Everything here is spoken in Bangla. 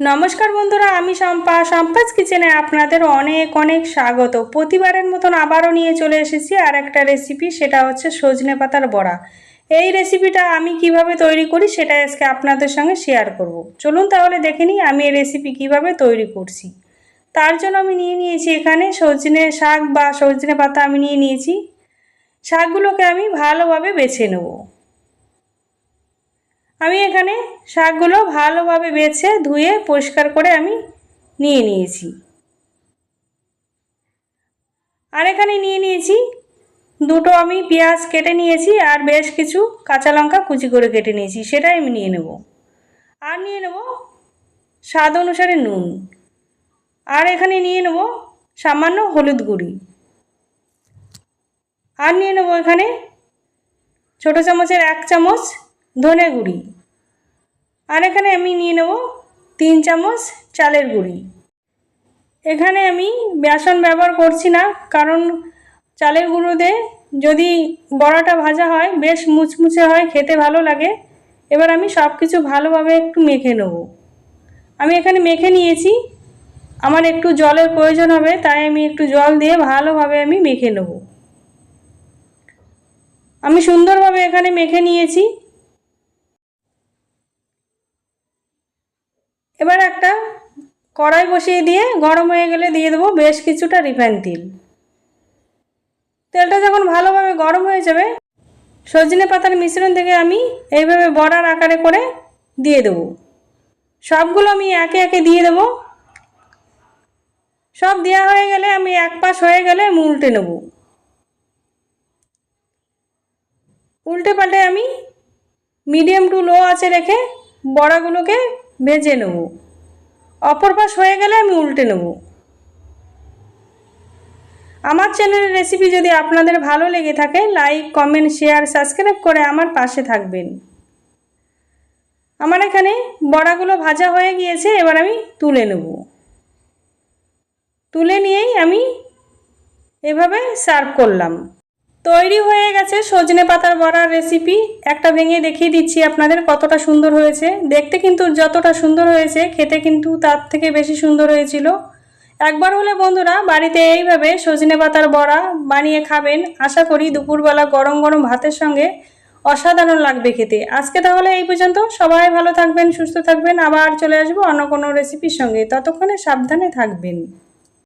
নমস্কার বন্ধুরা, আমি শম্পা। শম্পাস কিচেনে আপনাদের অনেক অনেক স্বাগত। প্রতিবারের মতন আবারও নিয়ে চলে এসেছি আর একটা রেসিপি সেটা হচ্ছে সজনে পাতার বড়া। এই রেসিপিটা আমি কীভাবে তৈরি করি সেটা আজকে আপনাদের সঙ্গে শেয়ার করব। চলুন তাহলে দেখে নিই আমি এই রেসিপি কীভাবে তৈরি করছি। তার জন্য আমি নিয়ে নিয়েছি এখানে সজনে শাক বা সজনে পাতা আমি নিয়ে নিয়েছি। শাকগুলোকে আমি ভালোভাবে বেছে নেব। আমি এখানে শাকগুলো ভালোভাবে বেছে ধুয়ে পরিষ্কার করে আমি নিয়ে নিয়েছি। আর এখানে নিয়ে নিয়েছি দুটো আমি পেঁয়াজ কেটে নিয়েছি আর বেশ কিছু কাঁচা লঙ্কা কুচি করে কেটে নিয়েছি, সেটাই আমি নিয়ে নেব। আর নিয়ে নেব স্বাদ অনুসারে নুন। আর এখানে নিয়ে নেব সামান্য হলুদ গুঁড়ি। আর নিয়ে নেব এখানে ছোটো চামচের এক চামচ ধনে গুঁড়ি। আর এখানে আমি নিয়ে নেব তিন চামচ চালের গুঁড়ি। এখানে আমি বেসন ব্যবহার করছি না, কারণ চালের গুঁড়োতে যদি বড়াটা ভাজা হয়, বেশ মুচমুচে হয়, খেতে ভালো লাগে। এবার আমি সব কিছু ভালোভাবে একটু মেখে নেব। আমি এখানে মেখে নিয়েছি। আমার একটু জলের প্রয়োজন হবে, তাই আমি একটু জল দিয়ে ভালোভাবে আমি মেখে নেব। আমি সুন্দরভাবে এখানে মেখে নিয়েছি। এবার একটা কড়াই বসিয়ে দিয়ে গরম হয়ে গেলে দিয়ে দেবো বেশ কিছুটা রিফাইন তেল। তেলটা যখন ভালোভাবে গরম হয়ে যাবে, সজনে পাতার মিশ্রণ থেকে আমি এইভাবে বড়ার আকারে করে দিয়ে দেবো। সবগুলো আমি একে একে দিয়ে দেবো। সব দেওয়া হয়ে গেলে আমি এক পাশ হয়ে গেলে আমি উল্টে নেব। উল্টে পাল্টে আমি মিডিয়াম টু লো আছে রেখে বড়াগুলোকে ভেজে নেব। অপর পাশ হয়ে গেলে আমি উল্টে নেব। আমার চ্যানেলের রেসিপি যদি আপনাদের ভালো লেগে থাকে লাইক কমেন্ট শেয়ার সাবস্ক্রাইব করে আমার পাশে থাকবেন। আমার এখানে বড়াগুলো ভাজা হয়ে গিয়েছে, এবার আমি তুলে নেব। তুলে নিয়েই আমি এভাবে সার্ভ করলাম। তৈরি হয়ে গেছে সজনে পাতার বড়ার রেসিপি একটা ভেঙে দেখিয়ে দিচ্ছি আপনাদের কতটা সুন্দর হয়েছে। দেখতে কিন্তু যতটা সুন্দর হয়েছে, খেতে কিন্তু তার থেকে বেশি সুন্দর হয়েছিল। একবার হলে বন্ধুরা বাড়িতে এইভাবে সজনে পাতার বড়া বানিয়ে খাবেন। আশা করি দুপুরবেলা গরম গরম ভাতের সঙ্গে অসাধারণ লাগবে খেতে। আজকে তাহলে এই পর্যন্ত। সবাই ভালো থাকবেন, সুস্থ থাকবেন। আবার চলে আসব অন্য কোনো রেসিপির সঙ্গে। ততক্ষণে সাবধানে থাকবেন।